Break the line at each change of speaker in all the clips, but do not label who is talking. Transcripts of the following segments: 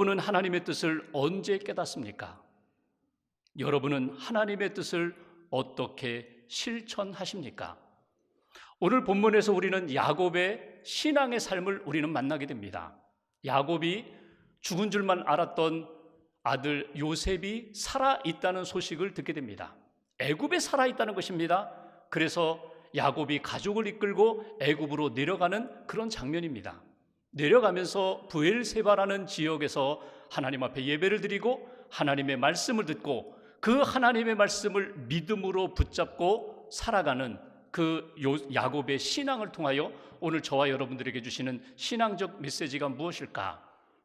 여러분은 하나님의 뜻을 언제 깨닫습니까? 여러분은 하나님의 뜻을 어떻게 실천하십니까? 오늘 본문에서 우리는 야곱의 신앙의 삶을 우리는 만나게 됩니다. 야곱이 죽은 줄만 알았던 아들 요셉이 살아 있다는 소식을 듣게 됩니다. 애굽에 살아 있다는 것입니다. 그래서 야곱이 가족을 이끌고 애굽으로 내려가는 그런 장면입니다. 내려가면서 부엘세바라는 지역에서 하나님 앞에 예배를 드리고 하나님의 말씀을 듣고 그 하나님의 말씀을 믿음으로 붙잡고 살아가는 그 요- 야곱의 신앙을 통하여 오늘 저와 여러분들에게 주시는 신앙적 메시지가 무엇일까?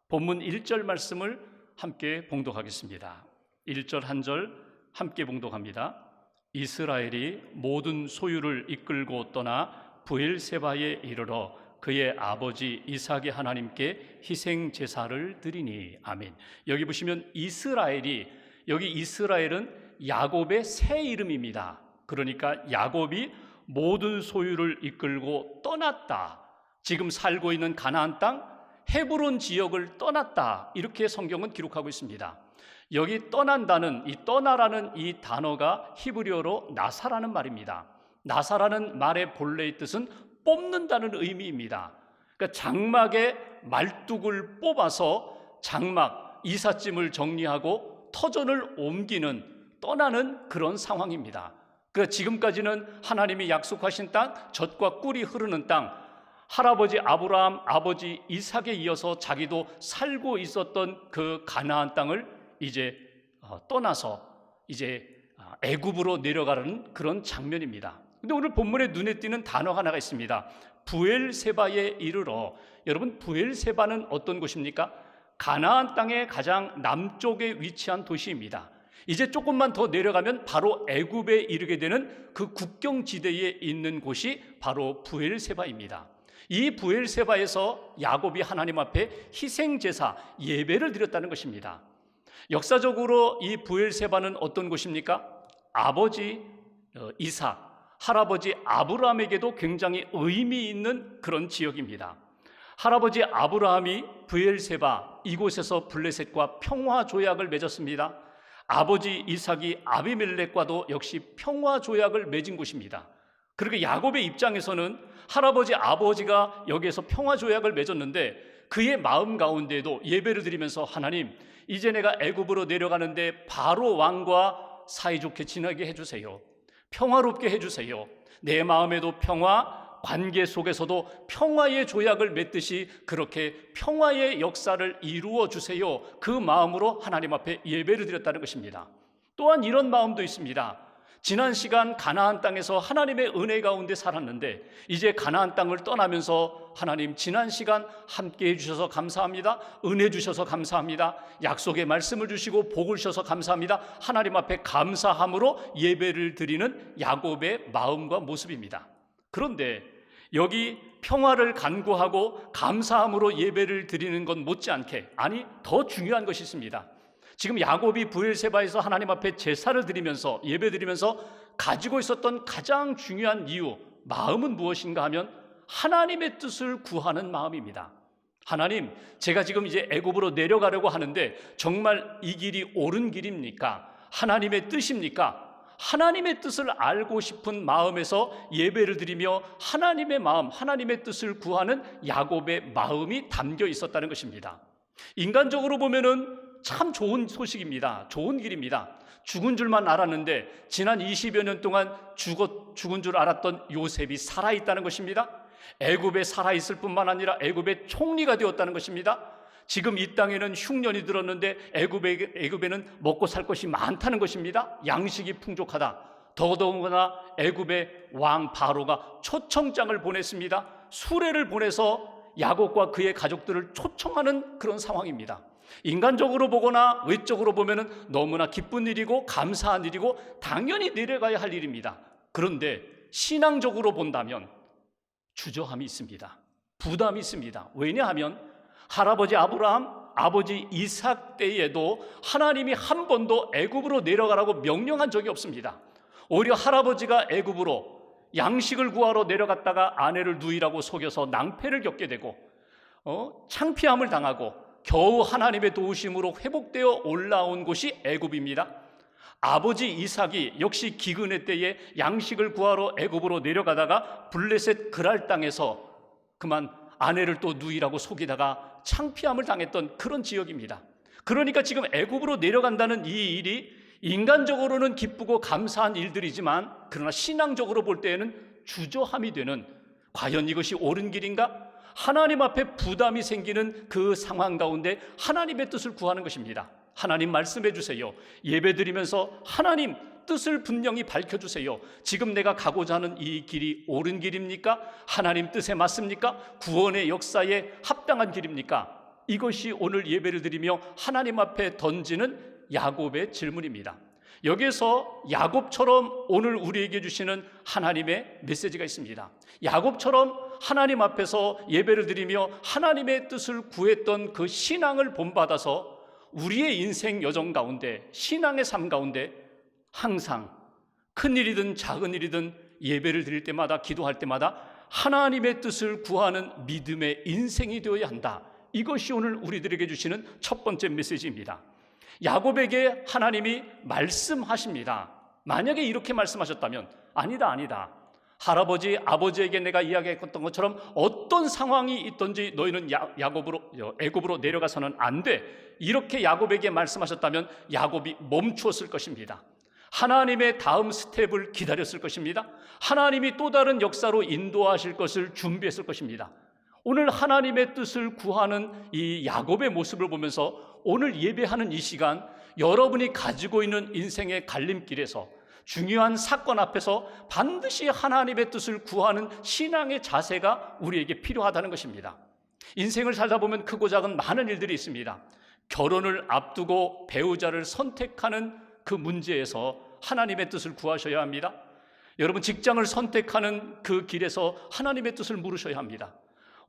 본문 1절 말씀을 함께 봉독하겠습니다. 1절 한 절 함께 봉독합니다. 이스라엘이 모든 소유를 이끌고 떠나 부엘세바에 이르러 그의 아버지 이삭의 하나님께 희생 제사를 드리니 아멘. 여기 보시면 이스라엘이 여기 이스라엘은 야곱의 새 이름입니다. 그러니까 야곱이 모든 소유를 이끌고 떠났다. 지금 살고 있는 가나안 땅 헤브론 지역을 떠났다. 이렇게 성경은 기록하고 있습니다. 여기 떠난다는 이 떠나라는 이 단어가 히브리어로 나사라는 말입니다. 나사라는 말의 본래의 뜻은 뽑는다는 의미입니다. 그러니까 장막에 말뚝을 뽑아서 장막 이삿짐을 정리하고 터전을 옮기는 떠나는 그런 상황입니다. 그 지금까지는 하나님이 약속하신 땅, 젖과 꿀이 흐르는 땅, 할아버지 아브라함, 아버지 이삭에 이어서 자기도 살고 있었던 그 가나안 땅을 이제 어, 떠나서 이제 아, 애굽으로 내려가는 그런 장면입니다. 근데 오늘 본문에 눈에 띄는 단어가 하나가 있습니다. 부엘세바에 이르러 여러분 부엘세바는 어떤 곳입니까? 가나안 땅의 가장 남쪽에 위치한 도시입니다. 이제 조금만 더 내려가면 바로 애굽에 이르게 되는 그 국경 지대에 있는 곳이 바로 부엘세바입니다. 이 부엘세바에서 야곱이 하나님 앞에 희생 제사 예배를 드렸다는 것입니다. 역사적으로 이 부엘세바는 어떤 곳입니까? 아버지 어, 이삭, 할아버지 아브라함에게도 굉장히 의미 있는 그런 지역입니다. 할아버지 아브라함이 부엘세바 이곳에서 블레셋과 평화 조약을 맺었습니다. 아버지 이삭이 아비멜렉과도 역시 평화 조약을 맺은 곳입니다. 그렇게 야곱의 입장에서는 할아버지 아버지가 여기에서 평화 조약을 맺었는데 그의 마음 가운데에도 예배를 드리면서 하나님 이제 내가 애굽으로 내려가는데 바로 왕과 사이좋게 지내게 해주세요. 평화롭게 해주세요. 내 마음에도 평화, 관계 속에서도 평화의 조약을 맺듯이 그렇게 평화의 역사를 이루어 주세요. 그 마음으로 하나님 앞에 예배를 드렸다는 것입니다. 또한 이런 마음도 있습니다. 지난 시간 가나안 땅에서 하나님의 은혜 가운데 살았는데 이제 가나안 땅을 떠나면서 하나님 지난 시간 함께 해 주셔서 감사합니다. 은혜 주셔서 감사합니다. 약속의 말씀을 주시고 복을 주셔서 감사합니다. 하나님 앞에 감사함으로 예배를 드리는 야곱의 마음과 모습입니다. 그런데 여기 평화를 간구하고 감사함으로 예배를 드리는 것 못지않게 아니 더 중요한 것이 있습니다. 지금 야곱이 부엘세바에서 하나님 앞에 제사를 드리면서 예배 드리면서 가지고 있었던 가장 중요한 이유 마음은 무엇인가 하면 하나님의 뜻을 구하는 마음입니다. 하나님, 제가 지금 이제 애굽으로 내려가려고 하는데 정말 이 길이 옳은 길입니까? 하나님의 뜻입니까? 하나님의 뜻을 알고 싶은 마음에서 예배를 드리며 하나님의 마음, 하나님의 뜻을 구하는 야곱의 마음이 담겨 있었다는 것입니다. 인간적으로 보면은 참 좋은 소식입니다. 좋은 길입니다. 죽은 줄만 알았는데 지난 20여 년 동안 죽었, 죽은 줄 알았던 요셉이 살아있다는 것입니다. 애굽에 살아있을 뿐만 아니라 애굽의 총리가 되었다는 것입니다. 지금 이 땅에는 흉년이 들었는데 애굽에, 애굽에는 먹고 살 것이 많다는 것입니다. 양식이 풍족하다. 더더군다나 애굽의 왕 바로가 초청장을 보냈습니다. 수레를 보내서 야곱과 그의 가족들을 초청하는 그런 상황입니다. 인간적으로 보거나 외적으로 보면은 너무나 기쁜 일이고 감사한 일이고 당연히 내려가야 할 일입니다. 그런데 신앙적으로 본다면 주저함이 있습니다. 부담이 있습니다. 왜냐하면 할아버지 아브라함, 아버지 이삭 때에도 하나님이 한 번도 애굽으로 내려가라고 명령한 적이 없습니다. 오히려 할아버지가 애굽으로 양식을 구하러 내려갔다가 아내를 누이라고 속여서 낭패를 겪게 되고 어? 창피함을 당하고 겨우 하나님의 도우심으로 회복되어 올라온 곳이 애굽입니다. 아버지 이삭이 역시 기근의 때에 양식을 구하러 애굽으로 내려가다가 블레셋 그랄 땅에서 그만 아내를 또 누이라고 속이다가 창피함을 당했던 그런 지역입니다. 그러니까 지금 애굽으로 내려간다는 이 일이 인간적으로는 기쁘고 감사한 일들이지만 그러나 신앙적으로 볼 때에는 주저함이 되는 과연 이것이 옳은 길인가? 하나님 앞에 부담이 생기는 그 상황 가운데 하나님의 뜻을 구하는 것입니다. 하나님 말씀해 주세요. 예배 드리면서 하나님 뜻을 분명히 밝혀 주세요. 지금 내가 가고자 하는 이 길이 옳은 길입니까? 하나님 뜻에 맞습니까? 구원의 역사에 합당한 길입니까? 이것이 오늘 예배를 드리며 하나님 앞에 던지는 야곱의 질문입니다. 여기에서 야곱처럼 오늘 우리에게 주시는 하나님의 메시지가 있습니다. 야곱처럼 하나님 앞에서 예배를 드리며 하나님의 뜻을 구했던 그 신앙을 본받아서 우리의 인생 여정 가운데 신앙의 삶 가운데 항상 큰 일이든 작은 일이든 예배를 드릴 때마다 기도할 때마다 하나님의 뜻을 구하는 믿음의 인생이 되어야 한다. 이것이 오늘 우리들에게 주시는 첫 번째 메시지입니다. 야곱에게 하나님이 말씀하십니다. 만약에 이렇게 말씀하셨다면 아니다 아니다. 할아버지 아버지에게 내가 이야기했던 것처럼 어떤 상황이 있든지 너희는 야, 야곱으로 애굽으로 내려가서는 안 돼. 이렇게 야곱에게 말씀하셨다면 야곱이 멈추었을 것입니다. 하나님의 다음 스텝을 기다렸을 것입니다. 하나님이 또 다른 역사로 인도하실 것을 준비했을 것입니다. 오늘 하나님의 뜻을 구하는 이 야곱의 모습을 보면서 오늘 예배하는 이 시간 여러분이 가지고 있는 인생의 갈림길에서 중요한 사건 앞에서 반드시 하나님의 뜻을 구하는 신앙의 자세가 우리에게 필요하다는 것입니다. 인생을 살다 보면 크고 작은 많은 일들이 있습니다. 결혼을 앞두고 배우자를 선택하는 그 문제에서 하나님의 뜻을 구하셔야 합니다. 여러분 직장을 선택하는 그 길에서 하나님의 뜻을 물으셔야 합니다.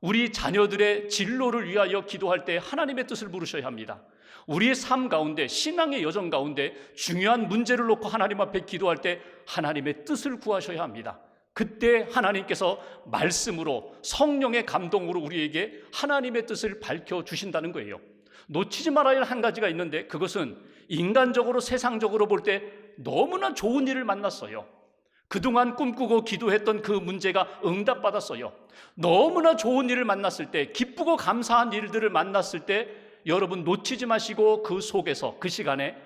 우리 자녀들의 진로를 위하여 기도할 때 하나님의 뜻을 물으셔야 합니다. 우리의 삶 가운데 신앙의 여정 가운데 중요한 문제를 놓고 하나님 앞에 기도할 때 하나님의 뜻을 구하셔야 합니다. 그때 하나님께서 말씀으로 성령의 감동으로 우리에게 하나님의 뜻을 밝혀 주신다는 거예요. 놓치지 말아야 할 한 가지가 있는데 그것은 인간적으로 세상적으로 볼 때 너무나 좋은 일을 만났어요. 그동안 꿈꾸고 기도했던 그 문제가 응답받았어요. 너무나 좋은 일을 만났을 때, 기쁘고 감사한 일들을 만났을 때, 여러분 놓치지 마시고 그 속에서 그 시간에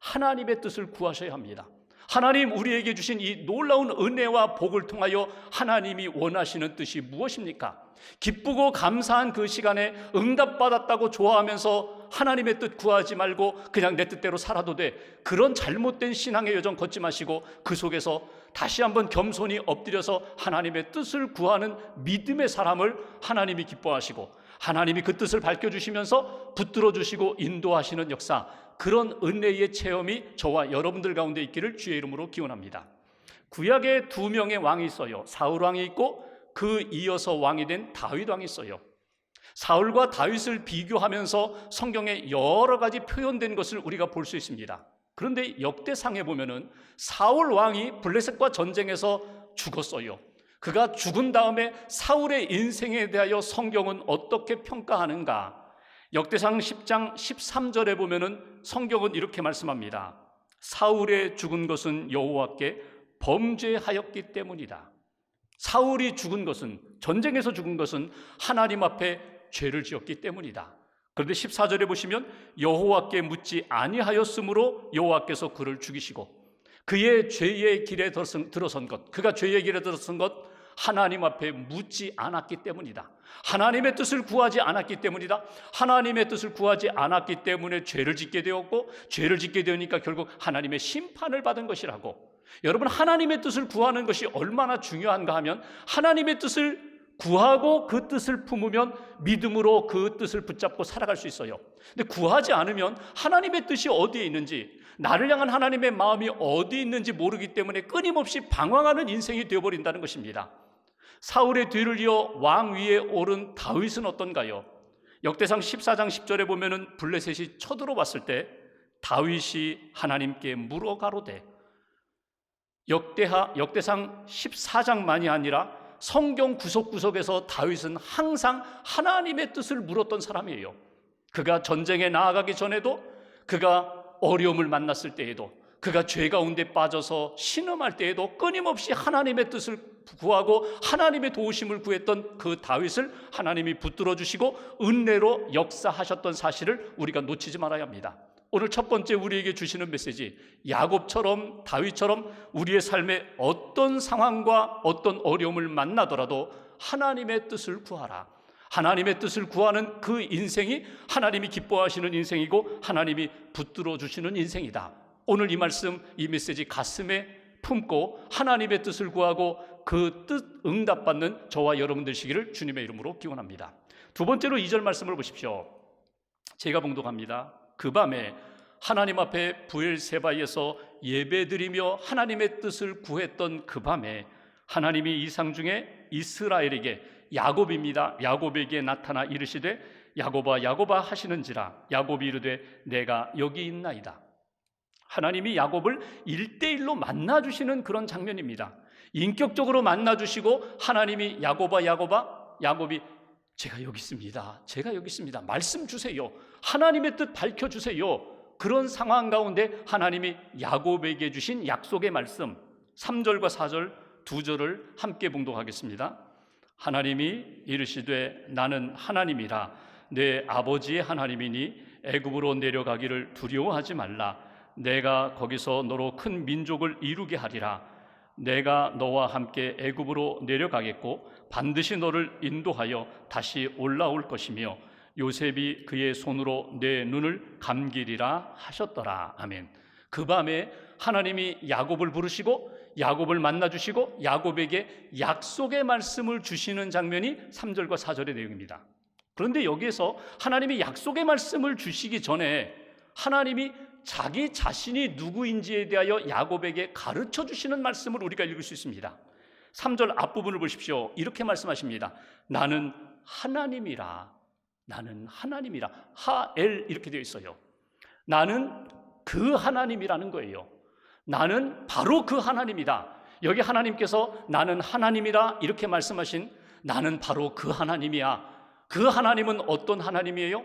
하나님의 뜻을 구하셔야 합니다. 하나님 우리에게 주신 이 놀라운 은혜와 복을 통하여 하나님이 원하시는 뜻이 무엇입니까? 기쁘고 감사한 그 시간에 응답받았다고 좋아하면서 하나님의 뜻 구하지 말고 그냥 내 뜻대로 살아도 돼. 그런 잘못된 신앙의 여정 걷지 마시고 그 속에서 다시 한번 겸손히 엎드려서 하나님의 뜻을 구하는 믿음의 사람을 하나님이 기뻐하시고 하나님이 그 뜻을 밝혀 주시면서 붙들어 주시고 인도하시는 역사 그런 은혜의 체험이 저와 여러분들 가운데 있기를 주의 이름으로 기원합니다. 구약에 두 명의 왕이 있어요. 사울 왕이 있고 그 이어서 왕이 된 다윗 왕이 있어요. 사울과 다윗을 비교하면서 성경에 여러 가지 표현된 것을 우리가 볼 수 있습니다. 그런데 역대상에 보면은 사울 왕이 블레셋과 전쟁에서 죽었어요. 그가 죽은 다음에 사울의 인생에 대하여 성경은 어떻게 평가하는가? 역대상 10장 13절에 보면은 성경은 이렇게 말씀합니다. 사울의 죽은 것은 여호와께 범죄하였기 때문이다. 사울이 죽은 것은 전쟁에서 죽은 것은 하나님 앞에 죄를 지었기 때문이다. 그런데 14절에 보시면 여호와께 묻지 아니하였으므로 여호와께서 그를 죽이시고 그의 죄의 길에 들어선 것, 그가 죄의 길에 들어선 것 하나님 앞에 묻지 않았기 때문이다. 하나님의 뜻을 구하지 않았기 때문이다. 하나님의 뜻을 구하지 않았기 때문에 죄를 짓게 되었고 죄를 짓게 되니까 결국 하나님의 심판을 받은 것이라고. 여러분 하나님의 뜻을 구하는 것이 얼마나 중요한가 하면 하나님의 뜻을 구하고 그 뜻을 품으면 믿음으로 그 뜻을 붙잡고 살아갈 수 있어요. 근데 구하지 않으면 하나님의 뜻이 어디에 있는지, 나를 향한 하나님의 마음이 어디 있는지 모르기 때문에 끊임없이 방황하는 인생이 되어버린다는 것입니다. 사울의 뒤를 이어 왕 위에 오른 다윗은 어떤가요? 역대상 14장 10절에 보면은 블레셋이 쳐들어왔을 때 다윗이 하나님께 물어 가로되 역대하 역대상 14장만이 아니라 성경 구석구석에서 다윗은 항상 하나님의 뜻을 물었던 사람이에요. 그가 전쟁에 나아가기 전에도 그가 어려움을 만났을 때에도 그가 죄 가운데 빠져서 신음할 때에도 끊임없이 하나님의 뜻을 구하고 하나님의 도우심을 구했던 그 다윗을 하나님이 붙들어 주시고 은혜로 역사하셨던 사실을 우리가 놓치지 말아야 합니다. 오늘 첫 번째 우리에게 주시는 메시지 야곱처럼 다윗처럼 우리의 삶에 어떤 상황과 어떤 어려움을 만나더라도 하나님의 뜻을 구하라. 하나님의 뜻을 구하는 그 인생이 하나님이 기뻐하시는 인생이고 하나님이 붙들어 주시는 인생이다. 오늘 이 말씀, 이 메시지 가슴에 품고 하나님의 뜻을 구하고 그 뜻 응답받는 저와 여러분 되시기를 주님의 이름으로 기원합니다. 두 번째로 이 절 말씀을 보십시오. 제가 봉독합니다. 그 밤에 하나님 앞에 부엘세바에서 예배드리며 하나님의 뜻을 구했던 그 밤에 하나님이 이상 중에 이스라엘에게 야곱입니다. 야곱에게 나타나 이르시되 야곱아 야곱아 하시는지라 야곱이 이르되 내가 여기 있나이다. 하나님이 야곱을 일대일로 만나 주시는 그런 장면입니다. 인격적으로 만나 주시고 하나님이 야곱아 야곱아 야곱이 제가 여기 있습니다. 제가 여기 있습니다. 말씀 주세요. 하나님의 뜻 밝혀 주세요. 그런 상황 가운데 하나님이 야곱에게 주신 약속의 말씀 3절과 4절 두 절을 함께 봉독하겠습니다. 하나님이 이르시되 나는 하나님이라 내 아버지의 하나님이니 애굽으로 내려가기를 두려워하지 말라 내가 거기서 너로 큰 민족을 이루게 하리라 내가 너와 함께 애굽으로 내려가겠고 반드시 너를 인도하여 다시 올라올 것이며 요셉이 그의 손으로 내 눈을 감기리라 하셨더라 아멘. 그 밤에 하나님이 야곱을 부르시고 야곱을 만나 주시고 야곱에게 약속의 말씀을 주시는 장면이 3절과 4절의 내용입니다. 그런데 여기에서 하나님이 약속의 말씀을 주시기 전에 하나님이 자기 자신이 누구인지에 대하여 야곱에게 가르쳐 주시는 말씀을 우리가 읽을 수 있습니다. 3절 앞부분을 보십시오. 이렇게 말씀하십니다. 나는 하나님이라. 나는 하나님이라. 하엘 이렇게 되어 있어요. 나는 그 하나님이라는 거예요. 나는 바로 그 하나님이다. 여기 하나님께서 나는 하나님이라 이렇게 말씀하신 나는 바로 그 하나님이야. 그 하나님은 어떤 하나님이에요?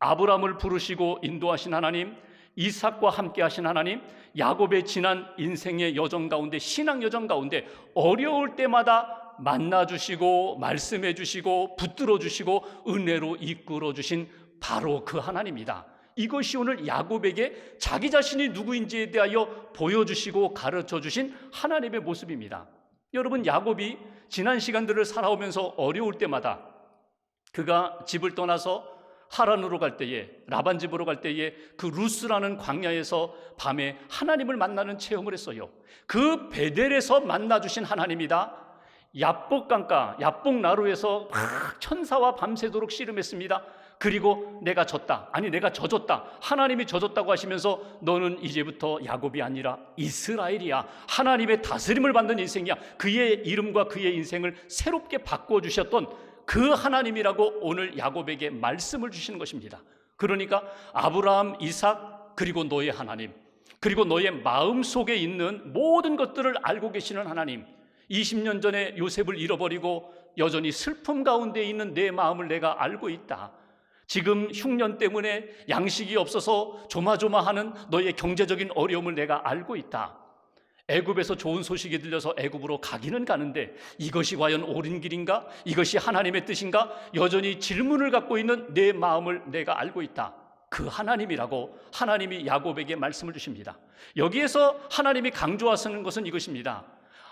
아브라함을 부르시고 인도하신 하나님, 이삭과 함께 하신 하나님, 야곱의 지난 인생의 여정 가운데 신앙 여정 가운데 어려울 때마다 만나 주시고 말씀해 주시고 붙들어 주시고 은혜로 이끌어 주신 바로 그 하나님이다. 이것이 오늘 야곱에게 자기 자신이 누구인지에 대하여 보여주시고 가르쳐 주신 하나님의 모습입니다. 여러분, 야곱이 지난 시간들을 살아오면서 어려울 때마다 그가 집을 떠나서 하란으로 갈 때에 라반 집으로 갈 때에 그 루스라는 광야에서 밤에 하나님을 만나는 체험을 했어요. 그 베델에서 만나 주신 하나님이다. 야복 강가, 야복 나루에서 막 천사와 밤새도록 씨름했습니다. 그리고 내가 졌다. 아니 내가 져줬다. 하나님이 져줬다고 하시면서 너는 이제부터 야곱이 아니라 이스라엘이야. 하나님의 다스림을 받는 인생이야. 그의 이름과 그의 인생을 새롭게 바꿔 주셨던 그 하나님이라고 오늘 야곱에게 말씀을 주시는 것입니다. 그러니까 아브라함, 이삭 그리고 너의 하나님 그리고 너의 마음 속에 있는 모든 것들을 알고 계시는 하나님 20년 전에 요셉을 잃어버리고 여전히 슬픔 가운데 있는 내 마음을 내가 알고 있다. 지금 흉년 때문에 양식이 없어서 조마조마하는 너의 경제적인 어려움을 내가 알고 있다. 애굽에서 좋은 소식이 들려서 애굽으로 가기는 가는데 이것이 과연 옳은 길인가? 이것이 하나님의 뜻인가? 여전히 질문을 갖고 있는 내 마음을 내가 알고 있다. 그 하나님이라고 하나님이 야곱에게 말씀을 주십니다. 여기에서 하나님이 강조하시는 것은 이것입니다.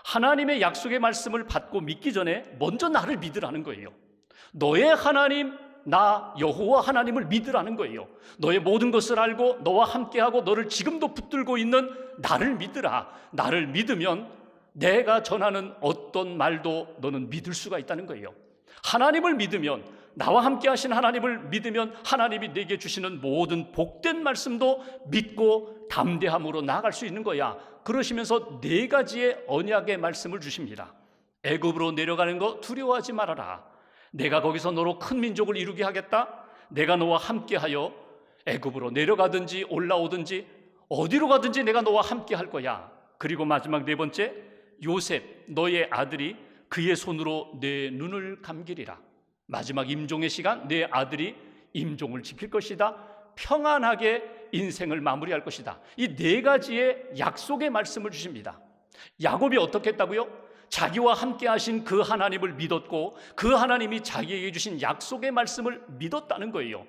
하나님의 약속의 말씀을 받고 믿기 전에 먼저 나를 믿으라는 거예요. 너의 하나님 나 여호와 하나님을 믿으라는 거예요. 너의 모든 것을 알고 너와 함께하고 너를 지금도 붙들고 있는 나를 믿으라. 나를 믿으면 내가 전하는 어떤 말도 너는 믿을 수가 있다는 거예요. 하나님을 믿으면 나와 함께 하신 하나님을 믿으면 하나님이 내게 주시는 모든 복된 말씀도 믿고 담대함으로 나아갈 수 있는 거야. 그러시면서 네 가지의 언약의 말씀을 주십니다. 애굽으로 내려가는 거 두려워하지 말아라. 내가 거기서 너로 큰 민족을 이루게 하겠다. 내가 너와 함께하여 애굽으로 내려가든지 올라오든지 어디로 가든지 내가 너와 함께 할 거야. 그리고 마지막 네 번째 요셉 너의 아들이 그의 손으로 내 눈을 감기리라. 마지막 임종의 시간 내 아들이 임종을 지킬 것이다. 평안하게 인생을 마무리할 것이다. 이 네 가지의 약속의 말씀을 주십니다. 야곱이 어떻게 했다고요? 자기와 함께 하신 그 하나님을 믿었고 그 하나님이 자기에게 주신 약속의 말씀을 믿었다는 거예요.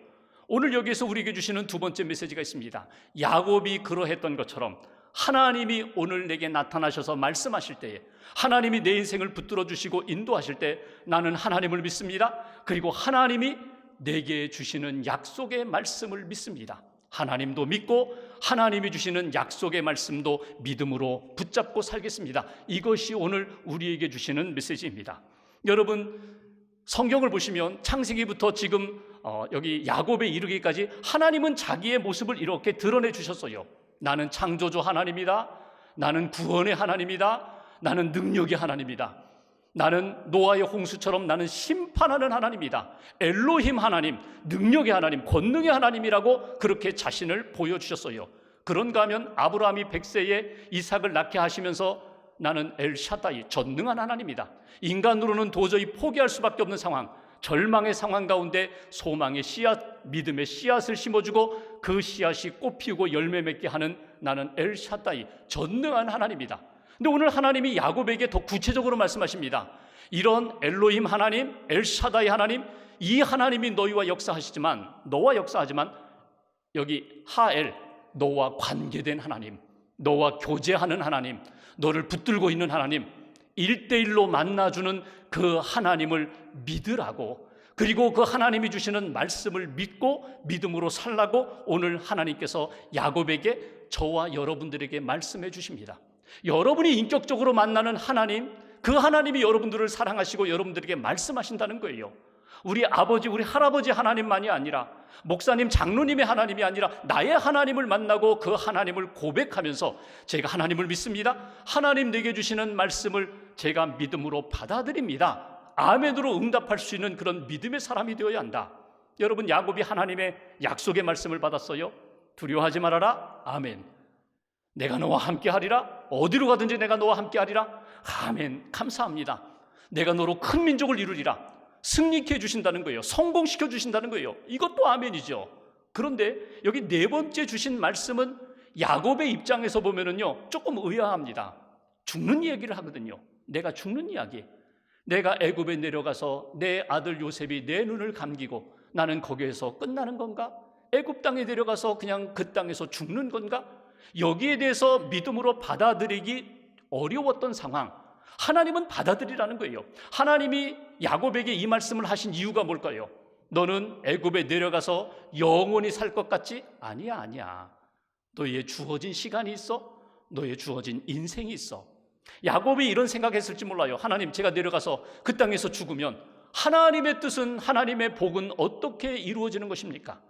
오늘 여기에서 우리에게 주시는 두 번째 메시지가 있습니다. 야곱이 그러했던 것처럼 하나님이 오늘 내게 나타나셔서 말씀하실 때에 하나님이 내 인생을 붙들어 주시고 인도하실 때 나는 하나님을 믿습니다. 그리고 하나님이 내게 주시는 약속의 말씀을 믿습니다. 하나님도 믿고 하나님이 주시는 약속의 말씀도 믿음으로 붙잡고 살겠습니다. 이것이 오늘 우리에게 주시는 메시지입니다. 여러분 성경을 보시면 창세기부터 지금 어, 여기 야곱에 이르기까지 하나님은 자기의 모습을 이렇게 드러내 주셨어요. 나는 창조주 하나님이다. 나는 구원의 하나님이다. 나는 능력의 하나님이다. 나는 노아의 홍수처럼 나는 심판하는 하나님이다. 엘로힘 하나님, 능력의 하나님, 권능의 하나님이라고 그렇게 자신을 보여주셨어요. 그런가 하면 아브라함이 100세에 이삭을 낳게 하시면서 나는 엘샤다이, 전능한 하나님이다. 인간으로는 도저히 포기할 수밖에 없는 상황, 절망의 상황 가운데 소망의 씨앗, 믿음의 씨앗을 심어주고 그 씨앗이 꽃 피우고 열매 맺게 하는 나는 엘샤다이, 전능한 하나님이다. 근데 오늘 하나님이 야곱에게 더 구체적으로 말씀하십니다. 이런 엘로힘 하나님, 엘샤다이 하나님, 이 하나님이 너희와 역사하시지만 너와 역사하지만 여기 하엘 너와 관계된 하나님, 너와 교제하는 하나님, 너를 붙들고 있는 하나님, 일대일로 만나주는 그 하나님을 믿으라고 그리고 그 하나님이 주시는 말씀을 믿고 믿음으로 살라고 오늘 하나님께서 야곱에게 저와 여러분들에게 말씀해 주십니다. 여러분이 인격적으로 만나는 하나님, 그 하나님이 여러분들을 사랑하시고 여러분들에게 말씀하신다는 거예요. 우리 아버지, 우리 할아버지 하나님만이 아니라 목사님, 장로님의 하나님이 아니라 나의 하나님을 만나고 그 하나님을 고백하면서 제가 하나님을 믿습니다. 하나님 내게 주시는 말씀을 제가 믿음으로 받아들입니다. 아멘으로 응답할 수 있는 그런 믿음의 사람이 되어야 한다. 여러분, 야곱이 하나님의 약속의 말씀을 받았어요. 두려워하지 말아라. 아멘. 내가 너와 함께 하리라. 어디로 가든지 내가 너와 함께 하리라. 아멘. 감사합니다. 내가 너로 큰 민족을 이루리라. 승리케 해주신다는 거예요. 성공시켜 주신다는 거예요. 이것도 아멘이죠. 그런데 여기 네 번째 주신 말씀은 야곱의 입장에서 보면은요, 조금 의아합니다. 죽는 이야기를 하거든요. 내가 죽는 이야기. 내가 애굽에 내려가서 내 아들 요셉이 내 눈을 감기고 나는 거기에서 끝나는 건가? 애굽 땅에 내려가서 그냥 그 땅에서 죽는 건가? 여기에 대해서 믿음으로 받아들이기 어려웠던 상황. 하나님은 받아들이라는 거예요. 하나님이 야곱에게 이 말씀을 하신 이유가 뭘까요? 너는 애굽에 내려가서 영원히 살 것 같지? 아니야, 아니야. 너의 주어진 시간이 있어. 너의 주어진 인생이 있어. 야곱이 이런 생각했을지 몰라요. 하나님, 제가 내려가서 그 땅에서 죽으면 하나님의 뜻은 하나님의 복은 어떻게 이루어지는 것입니까?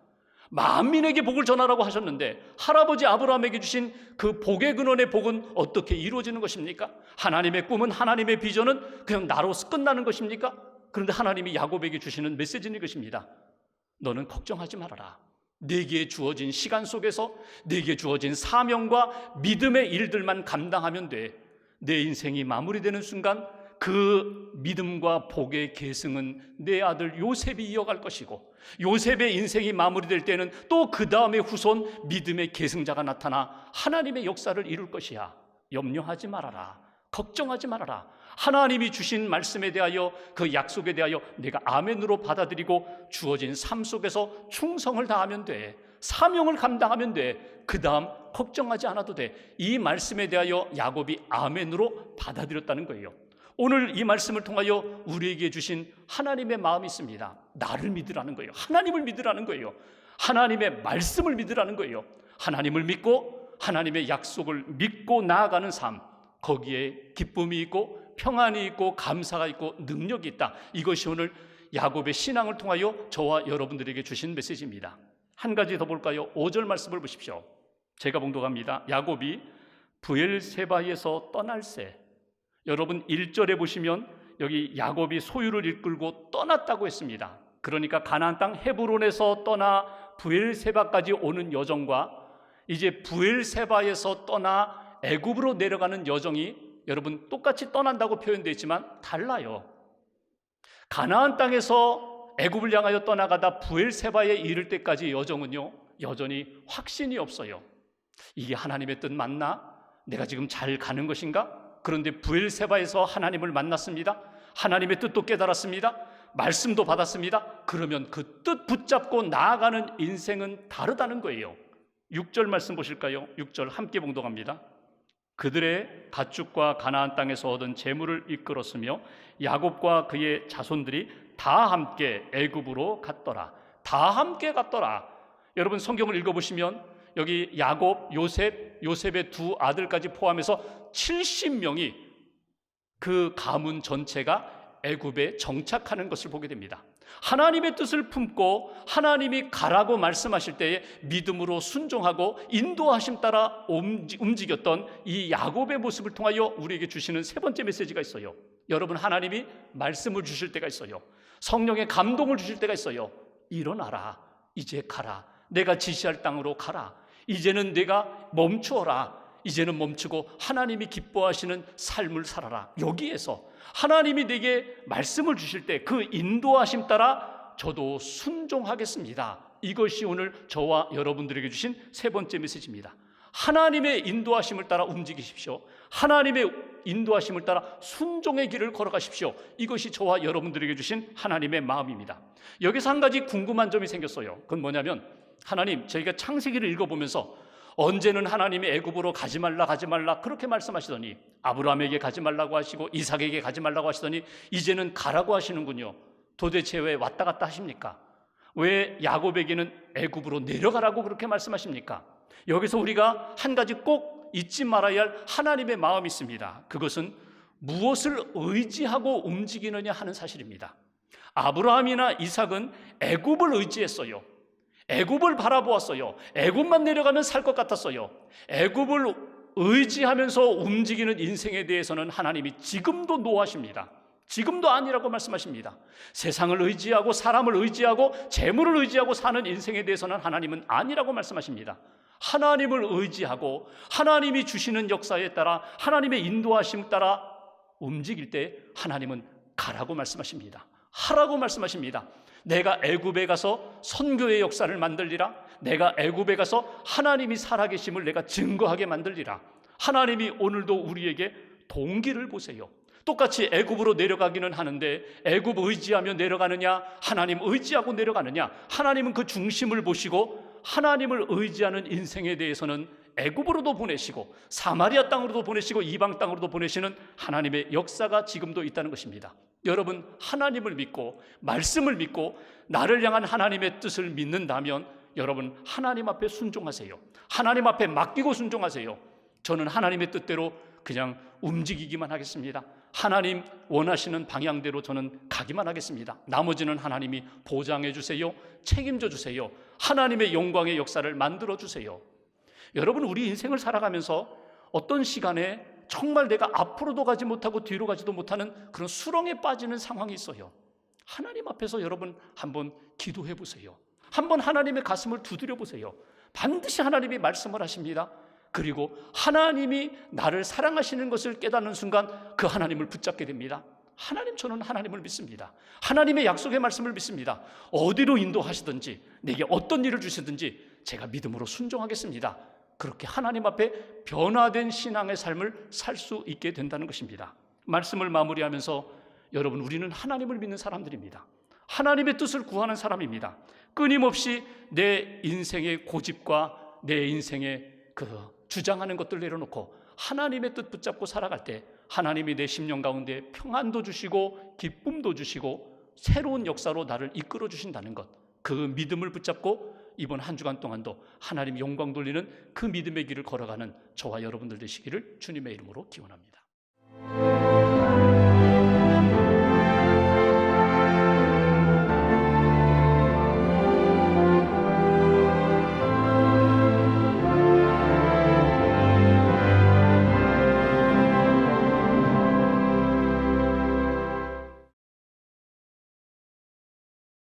만민에게 복을 전하라고 하셨는데 할아버지 아브라함에게 주신 그 복의 근원의 복은 어떻게 이루어지는 것입니까? 하나님의 꿈은 하나님의 비전은 그냥 나로서 끝나는 것입니까? 그런데 하나님이 야곱에게 주시는 메시지는 이것입니다. 너는 걱정하지 말아라. 내게 주어진 시간 속에서 내게 주어진 사명과 믿음의 일들만 감당하면 돼. 내 인생이 마무리되는 순간 그 믿음과 복의 계승은 내 아들 요셉이 이어갈 것이고 요셉의 인생이 마무리될 때는 또 그 다음에 후손 믿음의 계승자가 나타나 하나님의 역사를 이룰 것이야. 염려하지 말아라. 걱정하지 말아라. 하나님이 주신 말씀에 대하여 그 약속에 대하여 내가 아멘으로 받아들이고 주어진 삶 속에서 충성을 다하면 돼. 사명을 감당하면 돼. 그 다음 걱정하지 않아도 돼. 이 말씀에 대하여 야곱이 아멘으로 받아들였다는 거예요. 오늘 이 말씀을 통하여 우리에게 주신 하나님의 마음이 있습니다. 나를 믿으라는 거예요. 하나님을 믿으라는 거예요. 하나님의 말씀을 믿으라는 거예요. 하나님을 믿고 하나님의 약속을 믿고 나아가는 삶. 거기에 기쁨이 있고 평안이 있고 감사가 있고 능력이 있다. 이것이 오늘 야곱의 신앙을 통하여 저와 여러분들에게 주신 메시지입니다. 한 가지 더 볼까요? 5절 말씀을 보십시오. 제가 봉독합니다. 야곱이 부엘세바에서 떠날새 여러분 1절에 보시면 여기 야곱이 소유를 이끌고 떠났다고 했습니다. 그러니까 가나안 땅 헤브론에서 떠나 부엘세바까지 오는 여정과 이제 부엘세바에서 떠나 애굽으로 내려가는 여정이 여러분 똑같이 떠난다고 표현되어 있지만 달라요. 가나안 땅에서 애굽을 향하여 떠나가다 부엘세바에 이를 때까지 여정은요 여전히 확신이 없어요. 이게 하나님의 뜻 맞나? 내가 지금 잘 가는 것인가? 그런데 부엘세바에서 하나님을 만났습니다. 하나님의 뜻도 깨달았습니다. 말씀도 받았습니다. 그러면 그 뜻 붙잡고 나아가는 인생은 다르다는 거예요. 6절 말씀 보실까요? 6절 함께 봉독합니다. 그들의 가축과 가나안 땅에서 얻은 재물을 이끌었으며 야곱과 그의 자손들이 다 함께 애굽으로 갔더라. 다 함께 갔더라. 여러분 성경을 읽어 보시면 여기 야곱, 요셉, 요셉의 두 아들까지 포함해서 70명이 그 가문 전체가 애굽에 정착하는 것을 보게 됩니다. 하나님의 뜻을 품고 하나님이 가라고 말씀하실 때에 믿음으로 순종하고 인도하심 따라 움직였던 이 야곱의 모습을 통하여 우리에게 주시는 세 번째 메시지가 있어요. 여러분 하나님이 말씀을 주실 때가 있어요. 성령의 감동을 주실 때가 있어요. 일어나라. 이제 가라. 내가 지시할 땅으로 가라. 이제는 내가 멈추어라. 이제는 멈추고 하나님이 기뻐하시는 삶을 살아라. 여기에서 하나님이 내게 말씀을 주실 때 그 인도하심 따라 저도 순종하겠습니다. 이것이 오늘 저와 여러분들에게 주신 세 번째 메시지입니다. 하나님의 인도하심을 따라 움직이십시오. 하나님의 인도하심을 따라 순종의 길을 걸어가십시오. 이것이 저와 여러분들에게 주신 하나님의 마음입니다. 여기서 한 가지 궁금한 점이 생겼어요. 그건 뭐냐면 하나님 저희가 창세기를 읽어보면서 언제는 하나님이 애굽으로 가지 말라 가지 말라 그렇게 말씀하시더니 아브라함에게 가지 말라고 하시고 이삭에게 가지 말라고 하시더니 이제는 가라고 하시는군요. 도대체 왜 왔다 갔다 하십니까? 왜 야곱에게는 애굽으로 내려가라고 그렇게 말씀하십니까? 여기서 우리가 한 가지 꼭 잊지 말아야 할 하나님의 마음이 있습니다. 그것은 무엇을 의지하고 움직이느냐 하는 사실입니다. 아브라함이나 이삭은 애굽을 의지했어요. 애굽을 바라보았어요. 애굽만 내려가면 살 것 같았어요. 애굽을 의지하면서 움직이는 인생에 대해서는 하나님이 지금도 노하십니다. 지금도 아니라고 말씀하십니다. 세상을 의지하고 사람을 의지하고 재물을 의지하고 사는 인생에 대해서는 하나님은 아니라고 말씀하십니다. 하나님을 의지하고 하나님이 주시는 역사에 따라 하나님의 인도하심 따라 움직일 때 하나님은 가라고 말씀하십니다. 하라고 말씀하십니다. 내가 애굽에 가서 선교의 역사를 만들리라. 내가 애굽에 가서 하나님이 살아계심을 내가 증거하게 만들리라. 하나님이 오늘도 우리에게 동기를 보세요. 똑같이 애굽으로 내려가기는 하는데 애굽 의지하며 내려가느냐 하나님 의지하고 내려가느냐 하나님은 그 중심을 보시고 하나님을 의지하는 인생에 대해서는 애굽으로도 보내시고 사마리아 땅으로도 보내시고 이방 땅으로도 보내시는 하나님의 역사가 지금도 있다는 것입니다. 여러분 하나님을 믿고 말씀을 믿고 나를 향한 하나님의 뜻을 믿는다면 여러분 하나님 앞에 순종하세요. 하나님 앞에 맡기고 순종하세요. 저는 하나님의 뜻대로 그냥 움직이기만 하겠습니다. 하나님 원하시는 방향대로 저는 가기만 하겠습니다. 나머지는 하나님이 보장해 주세요. 책임져 주세요. 하나님의 영광의 역사를 만들어 주세요. 여러분 우리 인생을 살아가면서 어떤 시간에 정말 내가 앞으로도 가지 못하고 뒤로 가지도 못하는 그런 수렁에 빠지는 상황이 있어요. 하나님 앞에서 여러분 한번 기도해 보세요. 한번 하나님의 가슴을 두드려 보세요. 반드시 하나님이 말씀을 하십니다. 그리고 하나님이 나를 사랑하시는 것을 깨닫는 순간 그 하나님을 붙잡게 됩니다. 하나님 저는 하나님을 믿습니다. 하나님의 약속의 말씀을 믿습니다. 어디로 인도하시든지 내게 어떤 일을 주시든지 제가 믿음으로 순종하겠습니다. 그렇게 하나님 앞에 변화된 신앙의 삶을 살 수 있게 된다는 것입니다. 말씀을 마무리하면서 여러분 우리는 하나님을 믿는 사람들입니다. 하나님의 뜻을 구하는 사람입니다. 끊임없이 내 인생의 고집과 내 인생의 그 주장하는 것들 내려놓고 하나님의 뜻 붙잡고 살아갈 때 하나님이 내 심령 가운데 평안도 주시고 기쁨도 주시고 새로운 역사로 나를 이끌어 주신다는 것. 그 믿음을 붙잡고 이번 한 주간 동안도 하나님 영광 돌리는 그 믿음의 길을 걸어가는 저와 여러분들 되시기를 주님의 이름으로 기원합니다.